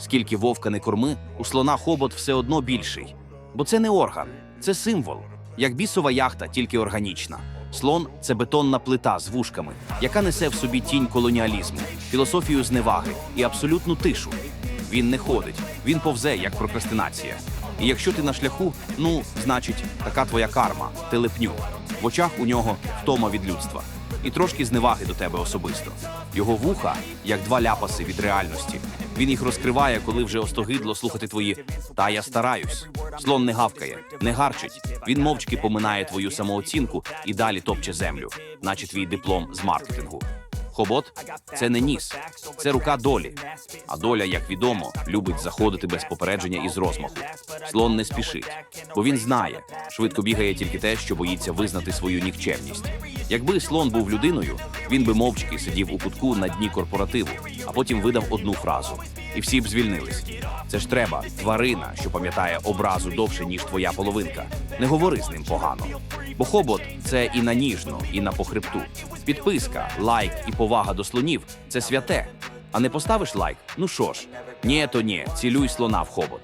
Скільки вовка не корми, у слона хобот все одно більший. Бо це не орган, це символ, як бісова яхта, тільки органічна. Слон це бетонна плита з вушками, яка несе в собі тінь колоніалізму, філософію зневаги і абсолютну тишу. Він не ходить, він повзе як прокрастинація. І якщо ти на шляху, ну, значить, така твоя карма, ти липню. В очах у нього втома від людства. І трошки зневаги до тебе особисто. Його вуха, як два ляпаси від реальності. Він їх розкриває, коли вже остогидло слухати твої Та я стараюсь. Слон не гавкає, не гарчить. Він мовчки поминає твою самооцінку і далі топче землю, наче твій диплом з маркетингу. Хобот це не ніс, це рука долі. А доля, як відомо, любить заходити без попередження і з розмаху. Слон не спішить, бо він знає, швидко бігає тільки те, що боїться визнати свою нікчемність. Якби слон був людиною, він би мовчки сидів у кутку на дні корпоративу, а потім видав одну фразу, і всі б звільнились. Це ж треба, тварина, що пам'ятає образу довше, ніж твоя половинка. Не говори з ним погано. Бо хобот це і на ніжно, і на похребту. Підписка, лайк і повага до слонів це святе. А не поставиш лайк? Ну що ж, ні, то ні, цілюй слона в хобот.